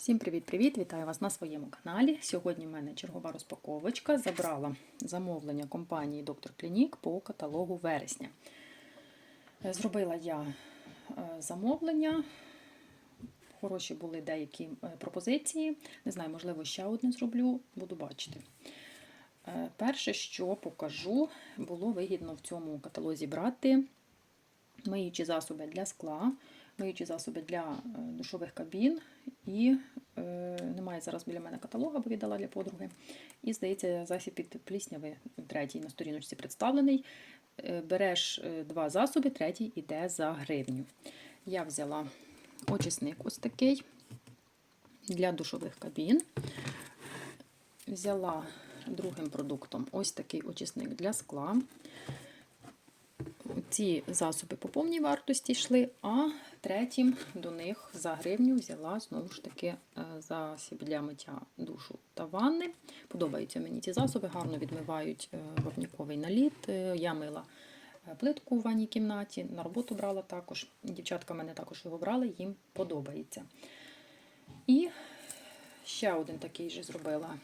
Всім привіт-привіт! Вітаю вас на своєму каналі. Сьогодні в мене чергова розпаковочка. Забрала замовлення компанії Доктор Клінік по каталогу вересня. Е, Зробила я е, замовлення. Хороші були деякі е, пропозиції. Не знаю, можливо, ще одне зроблю, буду бачити. Перше, що покажу, було вигідно в цьому каталозі брати миючі засоби для скла, миючі засоби для е, душових кабін. І е, немає зараз біля мене каталога, бо віддала для подруги. І, здається, засіб від плісняви третій на сторіночці представлений. Е, береш е, два засоби, третій іде за гривню. Я взяла очисник ось такий для душових кабін. Взяла другим продуктом ось такий очисник для скла. Ці засоби по повній вартості йшли, а третім до них за гривню взяла знову ж таки е, засіб для миття душу та ванни. Подобаються мені ці засоби, гарно відмивають е, вапняковий наліт. Е, Я мила плитку в ванній кімнаті, на роботу брала також. Дівчатка мене також його брали, їм подобається. І ще один такий же зробила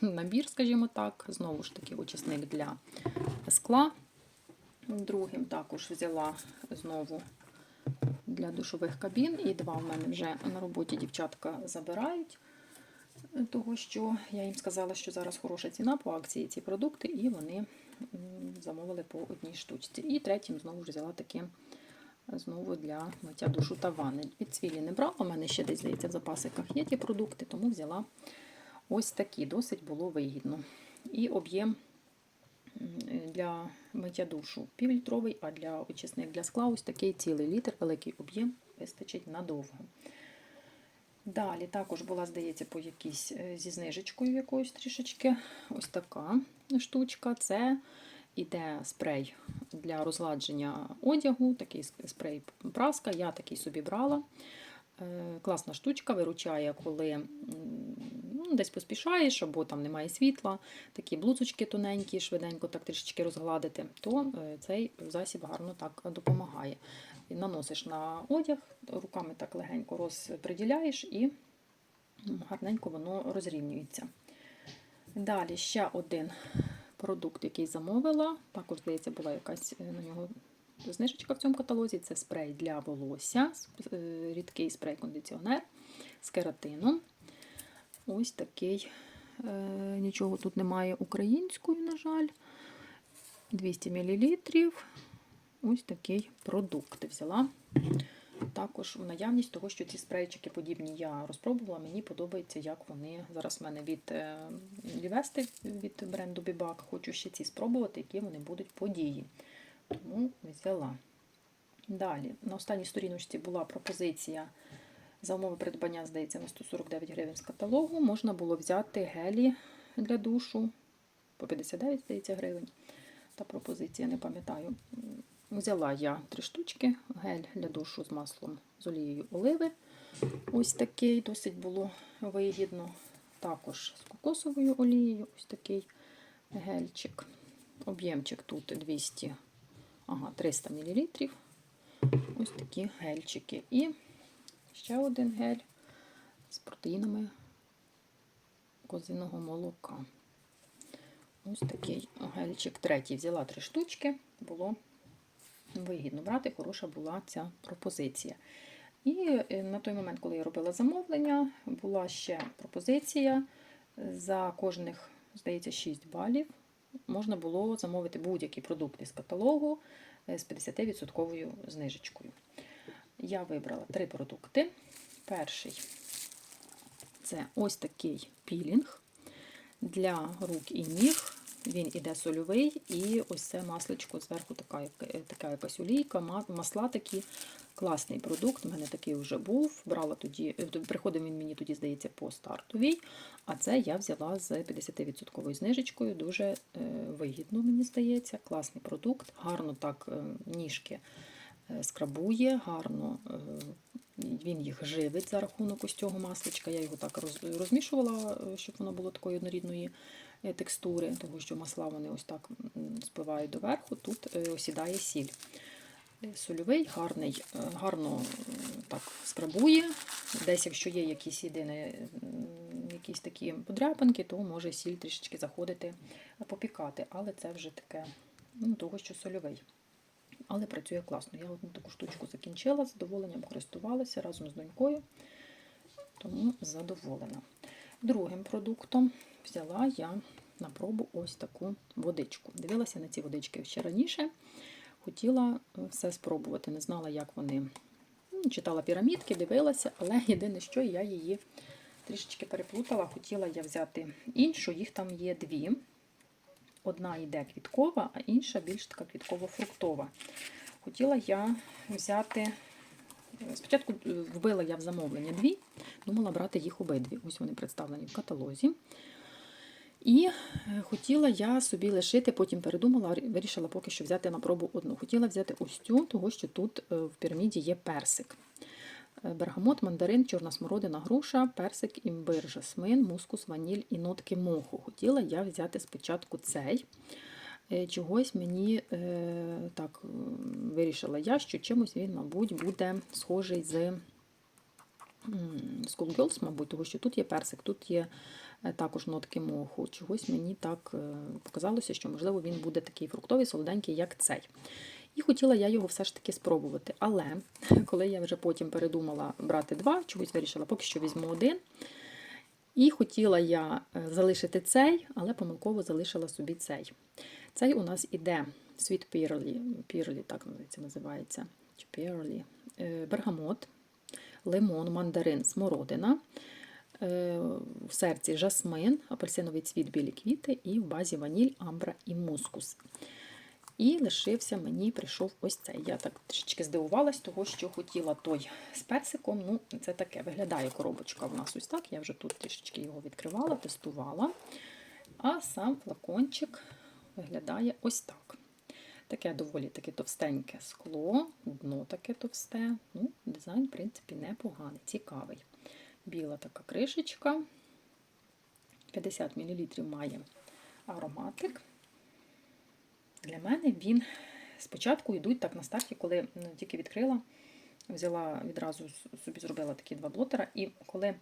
набір, скажімо так, знову ж таки, очисник для скла. Другим також взяла знову для душових кабін. І два в мене вже на роботі дівчатка забирають, того що я їм сказала, що зараз хороша ціна по акції ці продукти, і вони замовили по одній штучці. І третім знову ж взяла таке знову для миття душу та ванни. Від цвілі не брала, у мене ще десь, здається, в запасиках є ті продукти, тому взяла ось такі, досить було вигідно. І об'єм для миття душу півлітровий, а для очисник для скла ось такий цілий літр, великий об'єм вистачить надовго. Далі також була, здається, по якійсь е, зі знижечкою якоюсь трішечки. Ось така штучка. Це іде спрей для розгладження одягу, такий спрей праска. Я такий собі брала. Е, Класна штучка, виручає, коли ну, десь поспішаєш або там немає світла, такі блузочки тоненькі, швиденько так трішечки розгладити, то е, цей засіб гарно так допомагає. Наносиш на одяг, руками так легенько розподіляєш і гарненько воно розрівнюється. Далі ще один продукт, який замовила. Також, здається, була якась е, на нього знижечка в цьому каталозі. Це спрей для волосся, е, рідкий спрей-кондиціонер з кератином. Ось такий. Е, Нічого тут немає українською, на жаль. 200 мл. Ось такий продукт взяла. Також в наявність того, що ці спрейчики подібні я розпробувала, мені подобається, як вони зараз в мене від Лівести від бренду Бібак. Хочу ще ці спробувати, які вони будуть події. Тому взяла. Далі, на останній сторіночці була пропозиція за умови придбання, здається, на 149 гривень з каталогу. Можна було взяти гелі для душу по 59, здається, гривень. Та пропозиція, не пам'ятаю. Взяла я три штучки, гель для душу з маслом з олією оливи. Ось такий, досить було вигідно. Також з кокосовою олією, ось такий гельчик. Об'ємчик тут 200, ага, 300 мл. Ось такі гельчики. І ще один гель з протеїнами козиного молока. Ось такий гельчик. Третій взяла три штучки, було вигідно брати, хороша була ця пропозиція. І е, на той момент, коли я робила замовлення, була ще пропозиція за кожних, здається, 6 балів. Можна було замовити будь-які продукти з каталогу е, з 50% знижечкою. Я вибрала три продукти. Перший це ось такий пілінг для рук і ніг. Він іде сольовий, і ось це масличко зверху така, така якась олійка, масла такі. Класний продукт. У мене такий вже був. Брала тоді, приходив він мені тоді, здається, по стартовій. А це я взяла з 50% знижечкою. Дуже е, вигідно, мені здається. Класний продукт. Гарно так е, ніжки скрабує, гарно е, він їх живить за рахунок ось цього масличка. Я його так розмішувала, е, щоб воно було такої однорідної е, текстури, тому що масла вони ось так спливають доверху, тут е, осідає сіль. Е, Сольовий, гарний, е, гарно е, так скрабує. Десь, якщо є якісь єдині, якісь такі подряпинки, то може сіль трішечки заходити е, попікати. Але це вже таке, ну, того, що сольовий. Але працює класно. Я одну таку штучку закінчила, задоволенням користувалася разом з донькою, тому задоволена. Другим продуктом взяла я на пробу ось таку водичку. Дивилася на ці водички ще раніше. Хотіла е, все спробувати. Не знала, як вони. Ну, Читала пірамідки, дивилася, але єдине, що я її трішечки переплутала. Хотіла я взяти іншу, їх там є дві. Одна йде квіткова, а інша більш така квітково-фруктова. Хотіла я взяти. Спочатку е, вбила я в замовлення дві, думала брати їх обидві. Ось вони представлені в каталозі. І е, хотіла я собі лишити, потім передумала, вирішила поки що взяти на пробу одну. Хотіла взяти ось цю, того що тут е, в піраміді є персик. Е, Бергамот, мандарин, чорна смородина, груша, персик, імбир, жасмин, мускус, ваніль і нотки моху. Хотіла я взяти спочатку цей. Е, Чогось мені е, так вирішила я, що чимось він, мабуть, буде схожий з м, мабуть, тому що тут є персик, тут є також нотки моху. Чогось мені так показалося, що, можливо, він буде такий фруктовий, солоденький, як цей. І хотіла я його все ж таки спробувати. Але коли я вже потім передумала брати два, чогось вирішила, поки що візьму один. І хотіла я е, залишити цей, але помилково залишила собі цей. Цей у нас іде Sweet Pearly, Pearly так це називається, Pearly, е, бергамот, лимон, мандарин, смородина, е, в серці жасмин, апельсиновий цвіт, білі квіти і в базі ваніль, амбра і мускус. І лишився мені, прийшов ось цей. Я так трішечки здивувалась, того, що хотіла той з персиком. Ну, це таке. Виглядає коробочка в нас ось так. Я вже тут трішечки його відкривала, тестувала. А сам флакончик виглядає ось так. Таке доволі таке товстеньке скло, дно таке товсте. Ну, Дизайн, в принципі, непоганий, цікавий. Біла така кришечка. 50 мл має ароматик. Для мене він спочатку йдуть так на старті, коли ну, тільки відкрила, взяла відразу собі зробила такі два блотера. І коли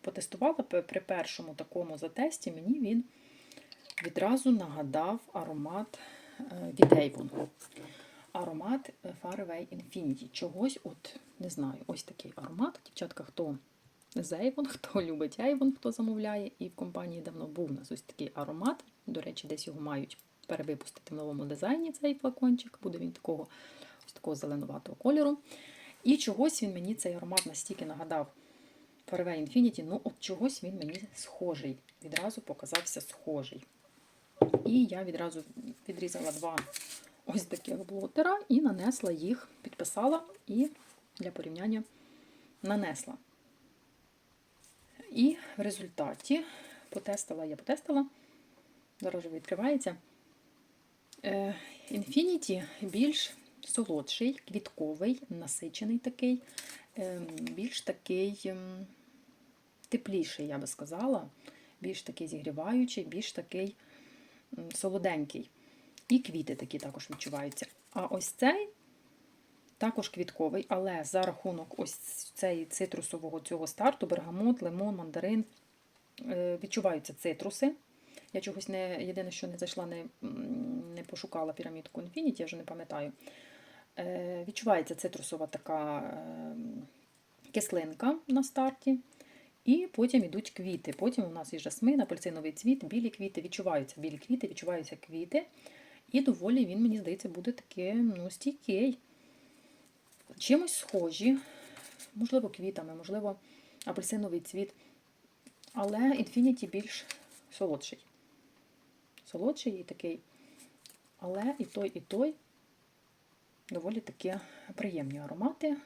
потестувала при першому такому затесті, мені він відразу нагадав аромат е, від Avon. Аромат е, Infinity. Чогось, от, не знаю, ось такий аромат. Дівчатка, хто з Avon, хто любить Avon, хто замовляє, і в компанії давно був у нас ось такий аромат. До речі, десь його мають перевипустити в новому дизайні цей флакончик. Буде він такого ось такого зеленуватого кольору. І чогось він мені цей аромат настільки нагадав Far Infinity, ну от чогось він мені схожий. Відразу показався схожий. І я відразу відрізала два ось таких блотера і нанесла їх, підписала і для порівняння нанесла. І в результаті потестила, я потестила, вже відкривається. Е, Infinity більш солодший, квітковий, насичений такий, ем, більш такий тепліший, я би сказала, більш такий зігріваючий, більш такий солоденький. І квіти такі також відчуваються. А ось цей також квітковий, але за рахунок ось цей цитрусового цього старту, бергамот, лимон, мандарин, е, відчуваються цитруси. Я чогось не єдине, що не зайшла, не, не пошукала пірамідку Infinity, я вже не пам'ятаю. Е, Відчувається цитрусова така е, кислинка на старті. І потім йдуть квіти. Потім у нас і жасмин, апельсиновий цвіт, білі квіти, відчуваються білі квіти, відчуваються квіти. І доволі він, мені здається, буде такий ну, стійкий. Чимось схожі, можливо, квітами, можливо, апельсиновий цвіт. Але Infinity більш солодший. Солодший і такий. Але і той, і той доволі такі приємні аромати.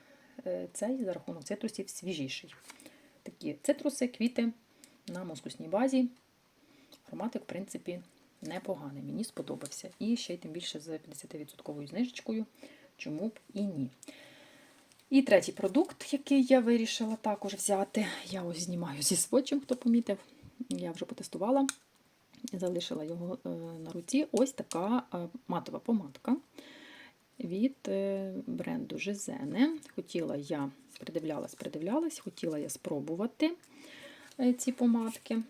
Е, Цей за рахунок цитрусів свіжіший. Такі цитруси, квіти на мускусній базі. Ароматик, в принципі, непоганий. Мені сподобався. І ще й тим більше з 50% знижечкою. Чому б і ні. І третій продукт, який я вирішила також взяти. Я ось знімаю зі свочем, хто помітив. Я вже потестувала. Залишила його е, на руці. Ось така е, матова помадка від е, бренду Жизене. Хотіла я, придивлялась, придивлялась, хотіла я спробувати ці помадки.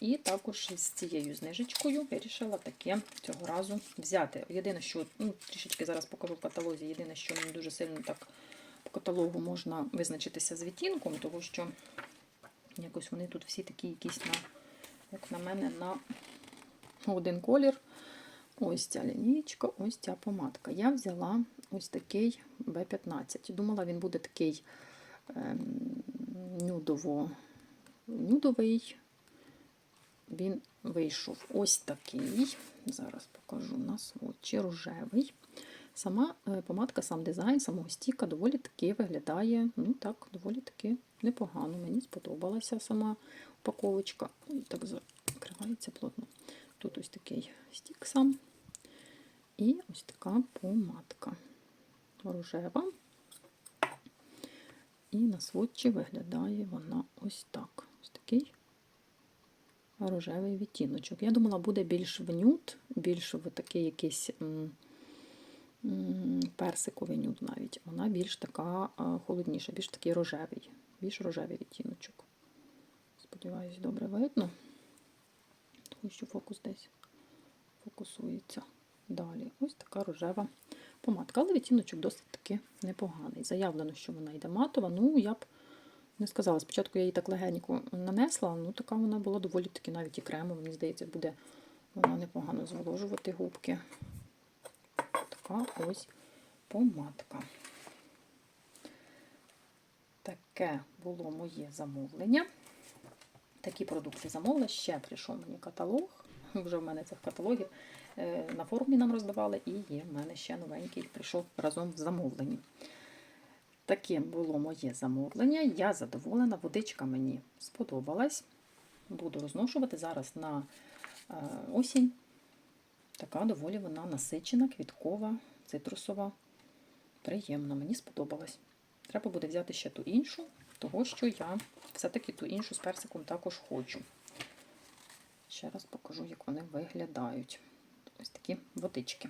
І також з цією знижечкою вирішила таке цього разу взяти. Єдине, що ну, трішечки зараз покажу в каталозі, єдине, що мені дуже сильно так по каталогу можна визначитися з відтінком, тому що якось вони тут всі такі якісь на, як на мене, на один колір. Ось ця лінійка, ось ця помадка. Я взяла ось такий B15. Думала, він буде такий ем, нюдово, нюдовий. Він вийшов ось такий. Зараз покажу на сводчі рожевий. Сама е, помадка, сам дизайн, самого стіка доволі таки виглядає, ну так, доволі таки непогано. Мені сподобалася сама упаковочка. Ой, так закривається плотно. Тут ось такий стік сам. І ось така помадка рожева. І на сводчі виглядає вона ось так. Ось такий рожевий відтіночок. Я думала, буде більш в нюд, більш в такий якийсь персиковий нюд навіть. Вона більш така холодніша, більш такий рожевий, більш рожевий відтіночок. Сподіваюсь, добре видно. Тому що фокус десь фокусується. Далі ось така рожева помадка, але відтіночок досить таки непоганий. Заявлено, що вона йде матова. Ну, я б не сказала. Спочатку я її так легенько нанесла, ну така вона була доволі таки навіть і кремова. Мені здається, буде вона непогано зволожувати губки. Така ось помадка. Таке було моє замовлення. Такі продукти замовила. Ще прийшов мені каталог. Вже в мене це в каталогі. Е, На форумі нам роздавали, і є в мене ще новенький, прийшов разом в замовленні. Таке було моє замовлення. Я задоволена, водичка мені сподобалась. Буду розношувати зараз на е, осінь. Така доволі вона насичена, квіткова, цитрусова. Приємно, мені сподобалась. Треба буде взяти ще ту іншу, того що я все-таки ту іншу з персиком також хочу. Ще раз покажу, як вони виглядають. Ось такі водички.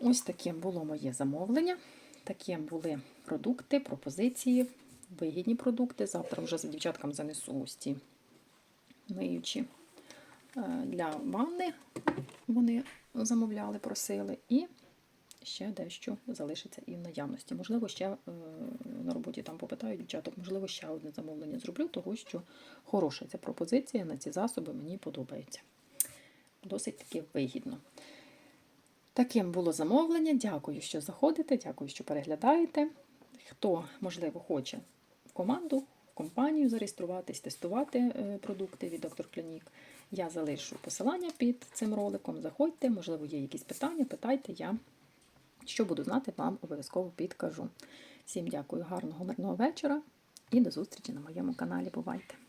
Ось таке було моє замовлення. Такі були продукти, пропозиції, вигідні продукти. Завтра вже за дівчаткам занесу ось ці миючі е, для ванни. Вони замовляли, просили. І ще дещо залишиться і в наявності. Можливо, ще е, на роботі там попитаю дівчаток, можливо, ще одне замовлення зроблю, тому що хороша ця пропозиція на ці засоби мені подобається. Досить таки вигідно. Таким було замовлення. Дякую, що заходите, дякую, що переглядаєте. Хто, можливо, хоче в команду, в компанію зареєструватись, тестувати е, продукти від Доктор Клінік, я залишу посилання під цим роликом. Заходьте, можливо, є якісь питання, питайте, я що буду знати, вам обов'язково підкажу. Всім дякую, гарного мирного вечора і до зустрічі на моєму каналі. Бувайте!